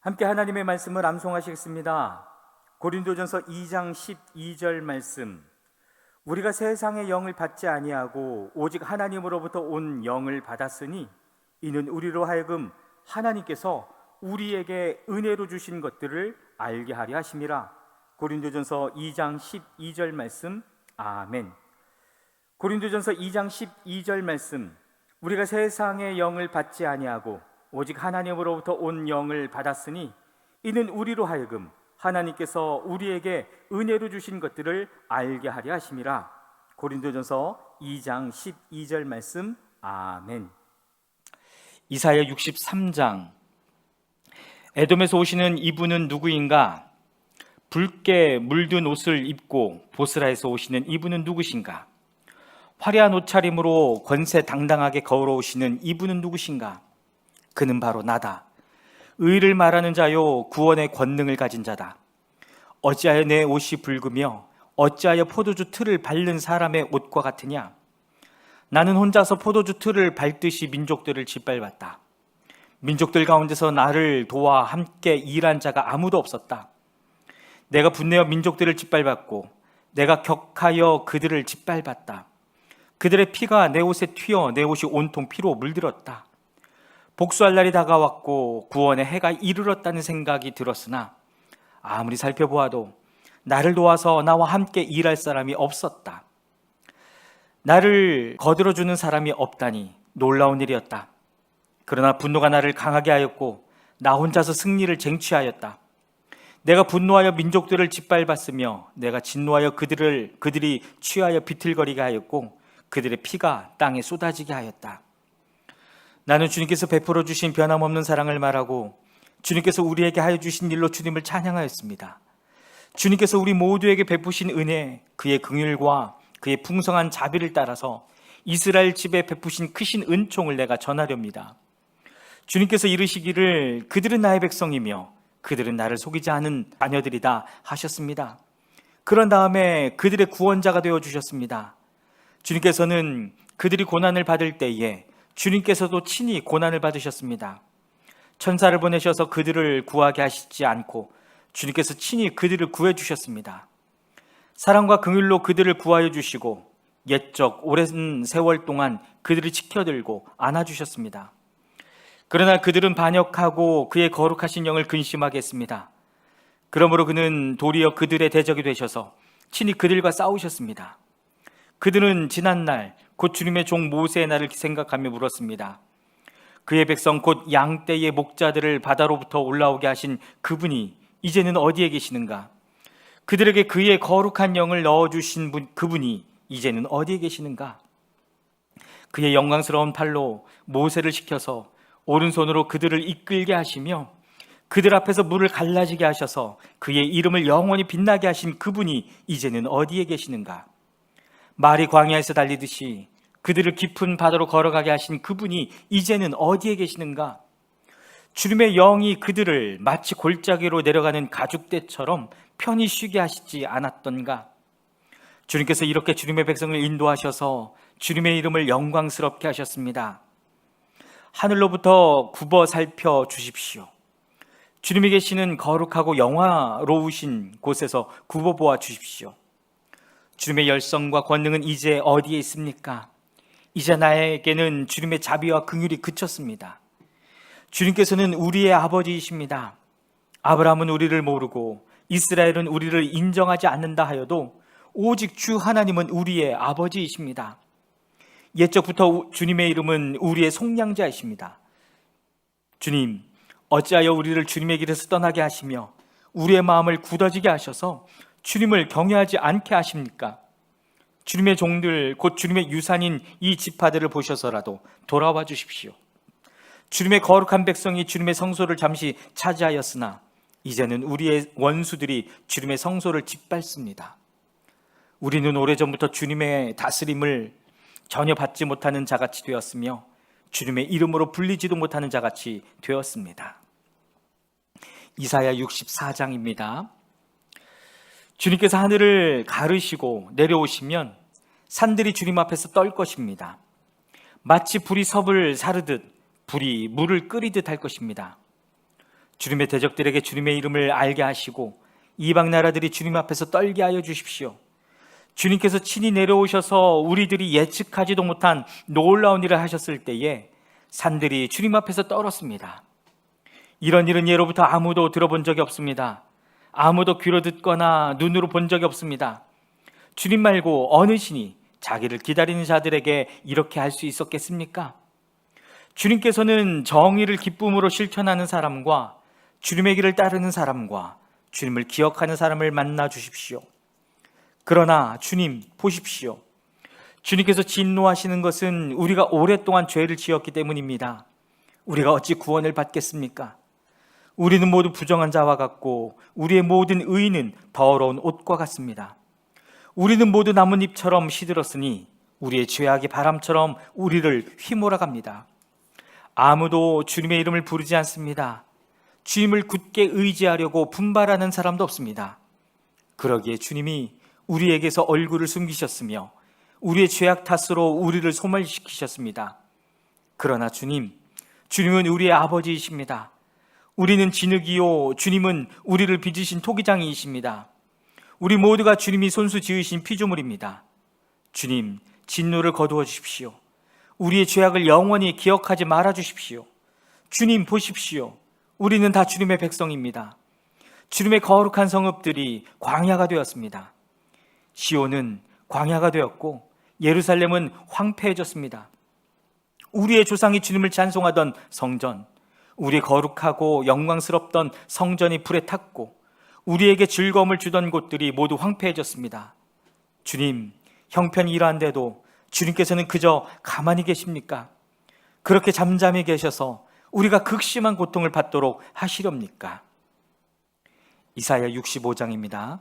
함께 하나님의 말씀을 암송하시겠습니다. 고린도전서 2장 12절 말씀. 우리가 세상의 영을 받지 아니하고 오직 하나님으로부터 온 영을 받았으니 이는 우리로 하여금 하나님께서 우리에게 은혜로 주신 것들을 알게 하려 하심이라. 고린도전서 2장 12절 말씀. 아멘. 고린도전서 2장 12절 말씀. 우리가 세상의 영을 받지 아니하고 오직 하나님으로부터 온 영을 받았으니 이는 우리로 하여금 하나님께서 우리에게 은혜로 주신 것들을 알게 하려 하심이라. 고린도전서 2장 12절 말씀. 아멘. 이사야 63장 에돔에서 오시는 이분은 누구인가? 붉게 물든 옷을 입고 보스라에서 오시는 이분은 누구신가? 화려한 옷차림으로 권세 당당하게 걸어오시는 이분은 누구신가? 그는 바로 나다. 의를 말하는 자요 구원의 권능을 가진 자다. 어찌하여 내 옷이 붉으며 어찌하여 포도주 틀을 밟는 사람의 옷과 같으냐? 나는 혼자서 포도주 틀을 밟듯이 민족들을 짓밟았다. 민족들 가운데서 나를 도와 함께 일한 자가 아무도 없었다. 내가 분내어 민족들을 짓밟았고 내가 격하여 그들을 짓밟았다. 그들의 피가 내 옷에 튀어 내 옷이 온통 피로 물들었다. 복수할 날이 다가왔고 구원의 해가 이르렀다는 생각이 들었으나 아무리 살펴보아도 나를 도와서 나와 함께 일할 사람이 없었다. 나를 거들어주는 사람이 없다니 놀라운 일이었다. 그러나 분노가 나를 강하게 하였고 나 혼자서 승리를 쟁취하였다. 내가 분노하여 민족들을 짓밟았으며 내가 진노하여 그들을 그들이 취하여 비틀거리게 하였고 그들의 피가 땅에 쏟아지게 하였다. 나는 주님께서 베풀어 주신 변함없는 사랑을 말하고 주님께서 우리에게 하여 주신 일로 주님을 찬양하였습니다. 주님께서 우리 모두에게 베푸신 은혜, 그의 긍휼과 그의 풍성한 자비를 따라서 이스라엘 집에 베푸신 크신 은총을 내가 전하렵니다. 주님께서 이르시기를 그들은 나의 백성이며 그들은 나를 속이지 않은 자녀들이다 하셨습니다. 그런 다음에 그들의 구원자가 되어 주셨습니다. 주님께서는 그들이 고난을 받을 때에 주님께서도 친히 고난을 받으셨습니다. 천사를 보내셔서 그들을 구하게 하시지 않고 주님께서 친히 그들을 구해 주셨습니다. 사랑과 긍휼로 그들을 구하여 주시고 옛적 오랜 세월 동안 그들을 지켜들고 안아 주셨습니다. 그러나 그들은 반역하고 그의 거룩하신 영을 근심하게 했습니다. 그러므로 그는 도리어 그들의 대적이 되셔서 친히 그들과 싸우셨습니다. 그들은 지난날 곧 주님의 종 모세의 날을 생각하며 물었습니다. 그의 백성 곧 양떼의 목자들을 바다로부터 올라오게 하신 그분이 이제는 어디에 계시는가? 그들에게 그의 거룩한 영을 넣어 주신 분, 그분이 이제는 어디에 계시는가? 그의 영광스러운 팔로 모세를 시켜서 오른손으로 그들을 이끌게 하시며 그들 앞에서 물을 갈라지게 하셔서 그의 이름을 영원히 빛나게 하신 그분이 이제는 어디에 계시는가? 말이 광야에서 달리듯이 그들을 깊은 바다로 걸어가게 하신 그분이 이제는 어디에 계시는가? 주님의 영이 그들을 마치 골짜기로 내려가는 가죽대처럼 편히 쉬게 하시지 않았던가? 주님께서 이렇게 주님의 백성을 인도하셔서 주님의 이름을 영광스럽게 하셨습니다. 하늘로부터 굽어 살펴 주십시오. 주님이 계시는 거룩하고 영화로우신 곳에서 굽어 보아 주십시오. 주님의 열성과 권능은 이제 어디에 있습니까? 이제 나에게는 주님의 자비와 긍휼이 그쳤습니다. 주님께서는 우리의 아버지이십니다. 아브라함은 우리를 모르고 이스라엘은 우리를 인정하지 않는다 하여도 오직 주 하나님은 우리의 아버지이십니다. 옛적부터 주님의 이름은 우리의 속량자이십니다. 주님, 어찌하여 우리를 주님의 길에서 떠나게 하시며 우리의 마음을 굳어지게 하셔서 주님을 경외하지 않게 하십니까? 주님의 종들, 곧 주님의 유산인 이 지파들을 보셔서라도 돌아와 주십시오. 주님의 거룩한 백성이 주님의 성소를 잠시 차지하였으나 이제는 우리의 원수들이 주님의 성소를 짓밟습니다. 우리는 오래전부터 주님의 다스림을 전혀 받지 못하는 자같이 되었으며 주님의 이름으로 불리지도 못하는 자같이 되었습니다. 이사야 64장입니다. 주님께서 하늘을 가르시고 내려오시면 산들이 주님 앞에서 떨 것입니다. 마치 불이 섭을 사르듯 불이 물을 끓이듯 할 것입니다. 주님의 대적들에게 주님의 이름을 알게 하시고 이방 나라들이 주님 앞에서 떨게 하여 주십시오. 주님께서 친히 내려오셔서 우리들이 예측하지도 못한 놀라운 일을 하셨을 때에 산들이 주님 앞에서 떨었습니다. 이런 일은 예로부터 아무도 들어본 적이 없습니다. 아무도 귀로 듣거나 눈으로 본 적이 없습니다. 주님 말고 어느 신이 자기를 기다리는 자들에게 이렇게 할 수 있었겠습니까? 주님께서는 정의를 기쁨으로 실천하는 사람과 주님의 길을 따르는 사람과 주님을 기억하는 사람을 만나 주십시오. 그러나 주님 보십시오. 주님께서 진노하시는 것은 우리가 오랫동안 죄를 지었기 때문입니다. 우리가 어찌 구원을 받겠습니까? 우리는 모두 부정한 자와 같고 우리의 모든 의는 더러운 옷과 같습니다. 우리는 모두 나뭇잎처럼 시들었으니 우리의 죄악이 바람처럼 우리를 휘몰아갑니다. 아무도 주님의 이름을 부르지 않습니다. 주님을 굳게 의지하려고 분발하는 사람도 없습니다. 그러기에 주님이 우리에게서 얼굴을 숨기셨으며 우리의 죄악 탓으로 우리를 소멸시키셨습니다. 그러나 주님, 주님은 우리의 아버지이십니다. 우리는 진흙이요, 주님은 우리를 빚으신 토기장이이십니다. 우리 모두가 주님이 손수 지으신 피조물입니다. 주님, 진노를 거두어 주십시오. 우리의 죄악을 영원히 기억하지 말아 주십시오. 주님 보십시오. 우리는 다 주님의 백성입니다. 주님의 거룩한 성읍들이 광야가 되었습니다. 시온은 광야가 되었고 예루살렘은 황폐해졌습니다. 우리의 조상이 주님을 찬송하던 성전, 우리 거룩하고 영광스럽던 성전이 불에 탔고 우리에게 즐거움을 주던 곳들이 모두 황폐해졌습니다. 주님, 형편이 이러한데도 주님께서는 그저 가만히 계십니까? 그렇게 잠잠히 계셔서 우리가 극심한 고통을 받도록 하시렵니까? 이사야 65장입니다.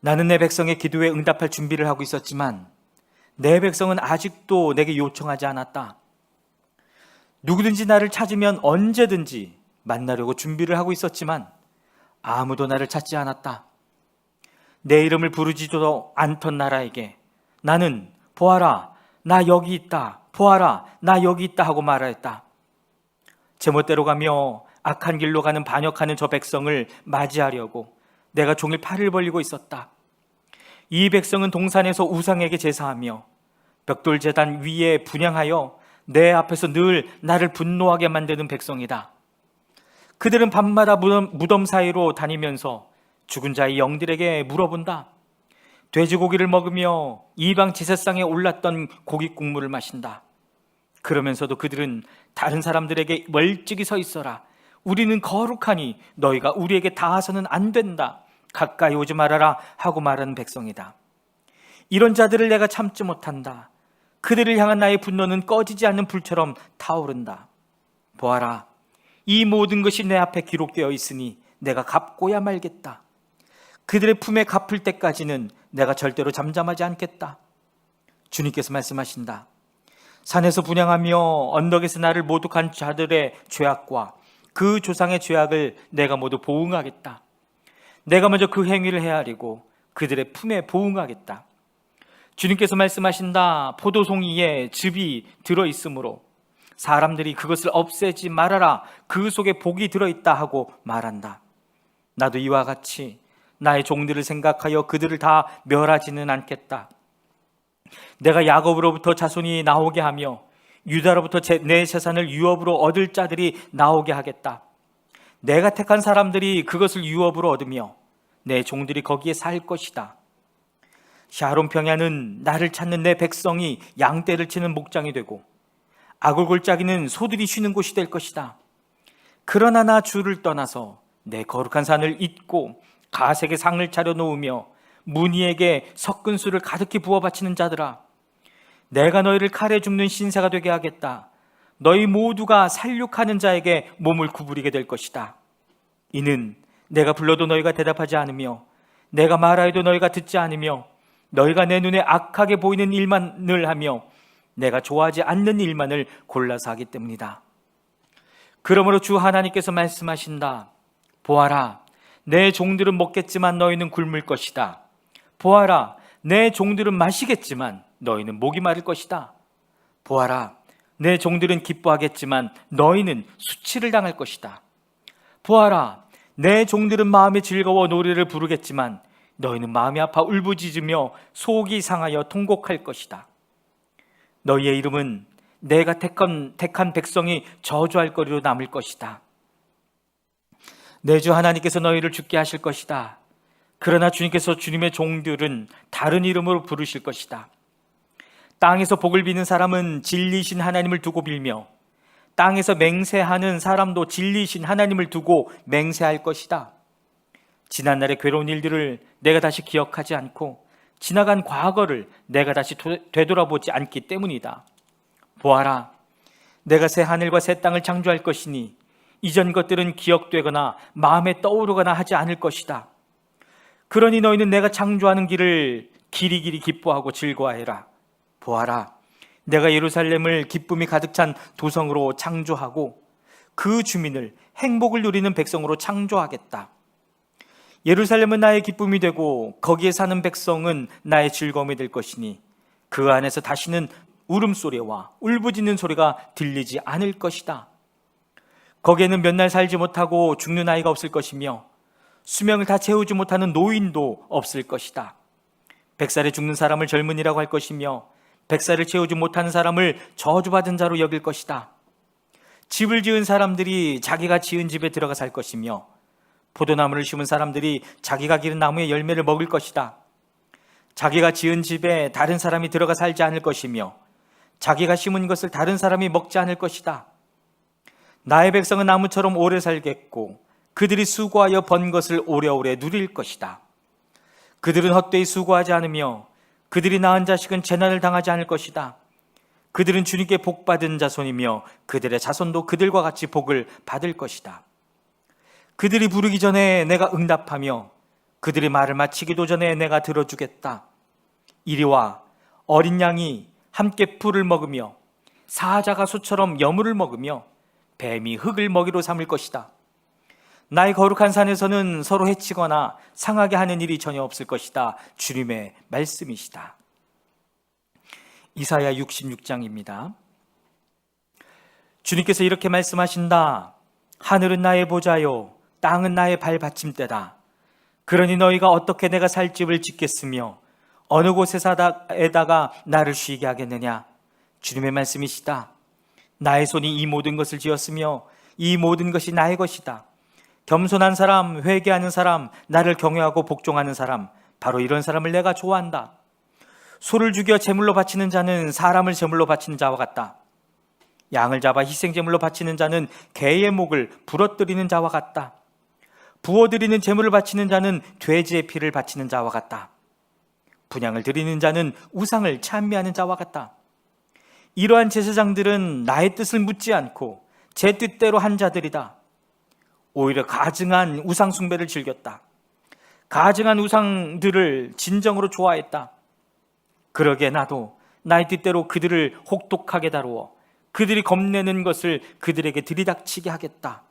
나는 내 백성의 기도에 응답할 준비를 하고 있었지만 내 백성은 아직도 내게 요청하지 않았다. 누구든지 나를 찾으면 언제든지 만나려고 준비를 하고 있었지만 아무도 나를 찾지 않았다. 내 이름을 부르지도 않던 나라에게 나는 보아라, 나 여기 있다. 보아라, 나 여기 있다 하고 말하였다. 제멋대로 가며 악한 길로 가는 반역하는 저 백성을 맞이하려고 내가 종일 팔을 벌리고 있었다. 이 백성은 동산에서 우상에게 제사하며 벽돌 재단 위에 분양하여 내 앞에서 늘 나를 분노하게 만드는 백성이다. 그들은 밤마다 무덤, 무덤 사이로 다니면서 죽은 자의 영들에게 물어본다. 돼지고기를 먹으며 이방 제사상에 올랐던 고기 국물을 마신다. 그러면서도 그들은 다른 사람들에게 멀찍이 서 있어라. 우리는 거룩하니 너희가 우리에게 닿아서는 안 된다. 가까이 오지 말아라 하고 말하는 백성이다. 이런 자들을 내가 참지 못한다. 그들을 향한 나의 분노는 꺼지지 않는 불처럼 타오른다. 보아라. 이 모든 것이 내 앞에 기록되어 있으니 내가 갚고야 말겠다. 그들의 품에 갚을 때까지는 내가 절대로 잠잠하지 않겠다. 주님께서 말씀하신다. 산에서 분양하며 언덕에서 나를 모독한 자들의 죄악과 그 조상의 죄악을 내가 모두 보응하겠다. 내가 먼저 그 행위를 헤아리고 그들의 품에 보응하겠다. 주님께서 말씀하신다. 포도송이에 즙이 들어 있으므로 사람들이 그것을 없애지 말아라. 그 속에 복이 들어 있다 하고 말한다. 나도 이와 같이 나의 종들을 생각하여 그들을 다 멸하지는 않겠다. 내가 야곱으로부터 자손이 나오게 하며 유다로부터 제, 내 재산을 유업으로 얻을 자들이 나오게 하겠다. 내가 택한 사람들이 그것을 유업으로 얻으며 내 종들이 거기에 살 것이다. 샤론 평야는 나를 찾는 내 백성이 양떼를 치는 목장이 되고 아골골짜기는 소들이 쉬는 곳이 될 것이다. 그러나 나 주를 떠나서 내 거룩한 산을 잊고 가색의 상을 차려 놓으며 무니에게 섞은 술을 가득히 부어 바치는 자들아 내가 너희를 칼에 죽는 신세가 되게 하겠다. 너희 모두가 살육하는 자에게 몸을 구부리게 될 것이다. 이는 내가 불러도 너희가 대답하지 않으며 내가 말하여도 너희가 듣지 않으며 너희가 내 눈에 악하게 보이는 일만을 하며 내가 좋아하지 않는 일만을 골라서 하기 때문이다. 그러므로 주 하나님께서 말씀하신다. 보아라, 내 종들은 먹겠지만 너희는 굶을 것이다. 보아라, 내 종들은 마시겠지만 너희는 목이 마를 것이다. 보아라, 내 종들은 기뻐하겠지만 너희는 수치를 당할 것이다. 보아라, 내 종들은 마음에 즐거워 노래를 부르겠지만 너희는 마음이 아파 울부짖으며 속이 상하여 통곡할 것이다. 너희의 이름은 내가 택한, 택한 백성이 저주할 거리로 남을 것이다. 내 주 하나님께서 너희를 죽게 하실 것이다. 그러나 주님께서 주님의 종들은 다른 이름으로 부르실 것이다. 땅에서 복을 비는 사람은 진리신 하나님을 두고 빌며 땅에서 맹세하는 사람도 진리신 하나님을 두고 맹세할 것이다. 지난날의 괴로운 일들을 내가 다시 기억하지 않고 지나간 과거를 내가 다시 도- 되돌아보지 않기 때문이다. 보아라, 내가 새 하늘과 새 땅을 창조할 것이니 이전 것들은 기억되거나 마음에 떠오르거나 하지 않을 것이다. 그러니 너희는 내가 창조하는 길을 길이길이 기뻐하고 즐거워해라. 보아라, 내가 예루살렘을 기쁨이 가득 찬 도성으로 창조하고 그 주민을 행복을 누리는 백성으로 창조하겠다. 예루살렘은 나의 기쁨이 되고 거기에 사는 백성은 나의 즐거움이 될 것이니 그 안에서 다시는 울음소리와 울부짖는 소리가 들리지 않을 것이다. 거기에는 몇 날 살지 못하고 죽는 아이가 없을 것이며 수명을 다 채우지 못하는 노인도 없을 것이다. 백살에 죽는 사람을 젊은이라고 할 것이며 백살을 채우지 못하는 사람을 저주받은 자로 여길 것이다. 집을 지은 사람들이 자기가 지은 집에 들어가 살 것이며 포도나무를 심은 사람들이 자기가 기른 나무의 열매를 먹을 것이다. 자기가 지은 집에 다른 사람이 들어가 살지 않을 것이며 자기가 심은 것을 다른 사람이 먹지 않을 것이다. 나의 백성은 나무처럼 오래 살겠고 그들이 수고하여 번 것을 오래오래 누릴 것이다. 그들은 헛되이 수고하지 않으며 그들이 낳은 자식은 재난을 당하지 않을 것이다. 그들은 주님께 복 받은 자손이며 그들의 자손도 그들과 같이 복을 받을 것이다. 그들이 부르기 전에 내가 응답하며 그들이 말을 마치기도 전에 내가 들어주겠다. 이리와 어린 양이 함께 풀을 먹으며 사자가 소처럼 여물을 먹으며 뱀이 흙을 먹이로 삼을 것이다. 나의 거룩한 산에서는 서로 해치거나 상하게 하는 일이 전혀 없을 것이다. 주님의 말씀이시다. 이사야 66장입니다. 주님께서 이렇게 말씀하신다. 하늘은 나의 보좌요, 땅은 나의 발받침대다. 그러니 너희가 어떻게 내가 살 집을 짓겠으며 어느 곳에다가 나를 쉬게 하겠느냐? 주님의 말씀이시다. 나의 손이 이 모든 것을 지었으며 이 모든 것이 나의 것이다. 겸손한 사람, 회개하는 사람, 나를 경외하고 복종하는 사람, 바로 이런 사람을 내가 좋아한다. 소를 죽여 제물로 바치는 자는 사람을 제물로 바치는 자와 같다. 양을 잡아 희생 제물로 바치는 자는 개의 목을 부러뜨리는 자와 같다. 부어 드리는 제물을 바치는 자는 돼지의 피를 바치는 자와 같다. 분양을 드리는 자는 우상을 찬미하는 자와 같다. 이러한 제사장들은 나의 뜻을 묻지 않고 제 뜻대로 한 자들이다. 오히려 가증한 우상 숭배를 즐겼다. 가증한 우상들을 진정으로 좋아했다. 그러게 나도 나의 뜻대로 그들을 혹독하게 다루어 그들이 겁내는 것을 그들에게 들이닥치게 하겠다.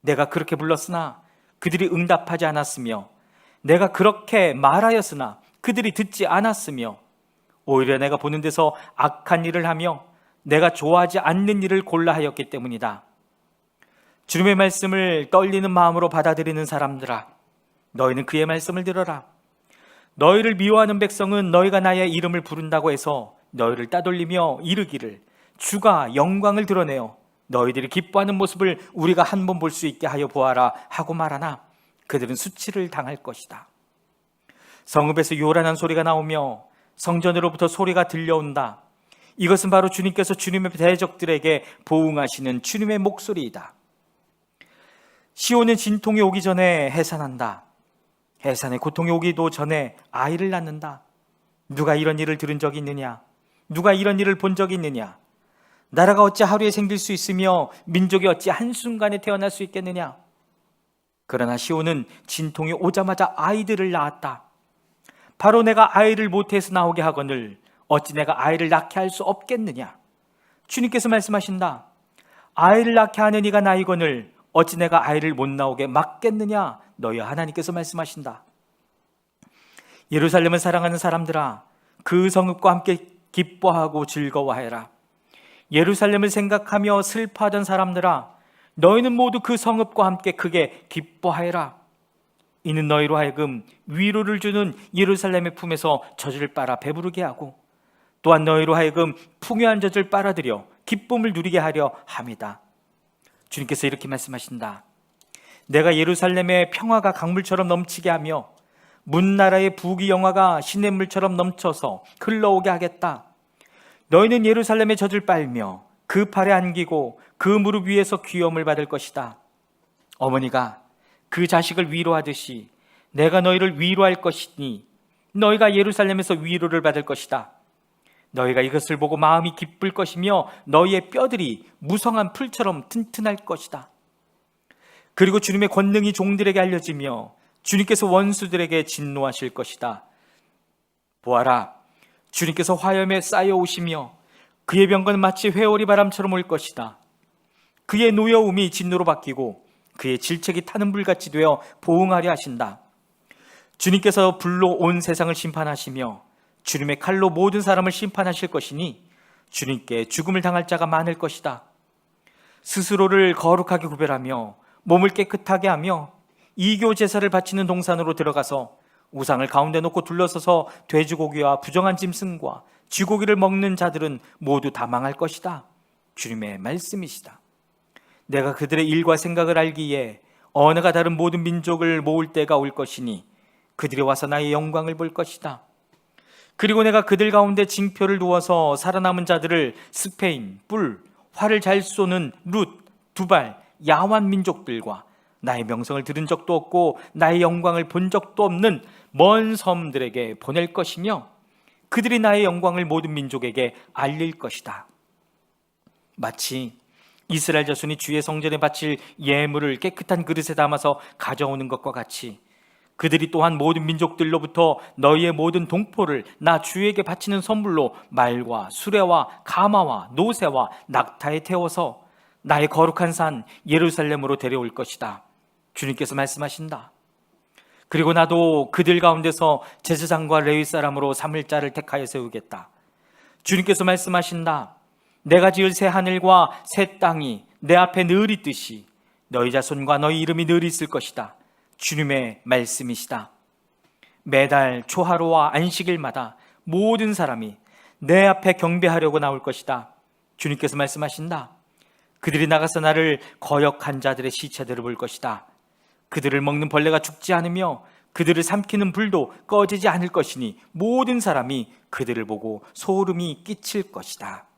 내가 그렇게 불렀으나 그들이 응답하지 않았으며 내가 그렇게 말하였으나 그들이 듣지 않았으며 오히려 내가 보는 데서 악한 일을 하며 내가 좋아하지 않는 일을 골라 하였기 때문이다. 주님의 말씀을 떨리는 마음으로 받아들이는 사람들아, 너희는 그의 말씀을 들어라. 너희를 미워하는 백성은 너희가 나의 이름을 부른다고 해서 너희를 따돌리며 이르기를 주가 영광을 드러내어 너희들이 기뻐하는 모습을 우리가 한 번 볼 수 있게 하여 보아라 하고 말하나 그들은 수치를 당할 것이다. 성읍에서 요란한 소리가 나오며 성전으로부터 소리가 들려온다. 이것은 바로 주님께서 주님의 대적들에게 보응하시는 주님의 목소리이다. 시온은 진통이 오기 전에 해산한다. 해산의 고통이 오기도 전에 아이를 낳는다. 누가 이런 일을 들은 적이 있느냐? 누가 이런 일을 본 적이 있느냐? 나라가 어찌 하루에 생길 수 있으며 민족이 어찌 한순간에 태어날 수 있겠느냐? 그러나 시온은 진통이 오자마자 아이들을 낳았다. 바로 내가 아이를 못해서 나오게 하거늘 어찌 내가 아이를 낳게 할 수 없겠느냐? 주님께서 말씀하신다. 아이를 낳게 하는 이가 나이거늘 어찌 내가 아이를 못 나오게 막겠느냐? 너희 하나님께서 말씀하신다. 예루살렘을 사랑하는 사람들아, 그 성읍과 함께 기뻐하고 즐거워해라. 예루살렘을 생각하며 슬퍼하던 사람들아 너희는 모두 그 성읍과 함께 크게 기뻐하여라. 이는 너희로 하여금 위로를 주는 예루살렘의 품에서 젖을 빨아 배부르게 하고 또한 너희로 하여금 풍요한 젖을 빨아들여 기쁨을 누리게 하려 함이다. 주님께서 이렇게 말씀하신다. 내가 예루살렘의 평화가 강물처럼 넘치게 하며 문나라의 부귀 영화가 시냇물처럼 넘쳐서 흘러오게 하겠다. 너희는 예루살렘의 젖을 빨며 그 팔에 안기고 그 무릎 위에서 귀염을 받을 것이다. 어머니가 그 자식을 위로하듯이 내가 너희를 위로할 것이니 너희가 예루살렘에서 위로를 받을 것이다. 너희가 이것을 보고 마음이 기쁠 것이며 너희의 뼈들이 무성한 풀처럼 튼튼할 것이다. 그리고 주님의 권능이 종들에게 알려지며 주님께서 원수들에게 진노하실 것이다. 보아라, 주님께서 화염에 쌓여 오시며 그의 병거는 마치 회오리 바람처럼 올 것이다. 그의 노여움이 진노로 바뀌고 그의 질책이 타는 불같이 되어 보응하려 하신다. 주님께서 불로 온 세상을 심판하시며 주님의 칼로 모든 사람을 심판하실 것이니 주님께 죽음을 당할 자가 많을 것이다. 스스로를 거룩하게 구별하며 몸을 깨끗하게 하며 이교 제사를 바치는 동산으로 들어가서 우상을 가운데 놓고 둘러서서 돼지고기와 부정한 짐승과 쥐고기를 먹는 자들은 모두 다 망할 것이다. 주님의 말씀이시다. 내가 그들의 일과 생각을 알기에 언어가 다른 모든 민족을 모을 때가 올 것이니 그들이 와서 나의 영광을 볼 것이다. 그리고 내가 그들 가운데 징표를 두어서 살아남은 자들을 스페인, 뿔, 활을 잘 쏘는 룻, 두발, 야완 민족들과 나의 명성을 들은 적도 없고 나의 영광을 본 적도 없는 먼 섬들에게 보낼 것이며 그들이 나의 영광을 모든 민족에게 알릴 것이다. 마치 이스라엘 자손이 주의 성전에 바칠 예물을 깨끗한 그릇에 담아서 가져오는 것과 같이 그들이 또한 모든 민족들로부터 너희의 모든 동포를 나 주에게 바치는 선물로 말과 수레와 가마와 노새와 낙타에 태워서 나의 거룩한 산 예루살렘으로 데려올 것이다. 주님께서 말씀하신다. 그리고 나도 그들 가운데서 제사장과 레위 사람으로 삼을 자를 택하여 세우겠다. 주님께서 말씀하신다. 내가 지을 새 하늘과 새 땅이 내 앞에 늘 있듯이 너희 자손과 너희 이름이 늘 있을 것이다. 주님의 말씀이시다. 매달 초하루와 안식일마다 모든 사람이 내 앞에 경배하려고 나올 것이다. 주님께서 말씀하신다. 그들이 나가서 나를 거역한 자들의 시체들을 볼 것이다. 그들을 먹는 벌레가 죽지 않으며 그들을 삼키는 불도 꺼지지 않을 것이니 모든 사람이 그들을 보고 소름이 끼칠 것이다.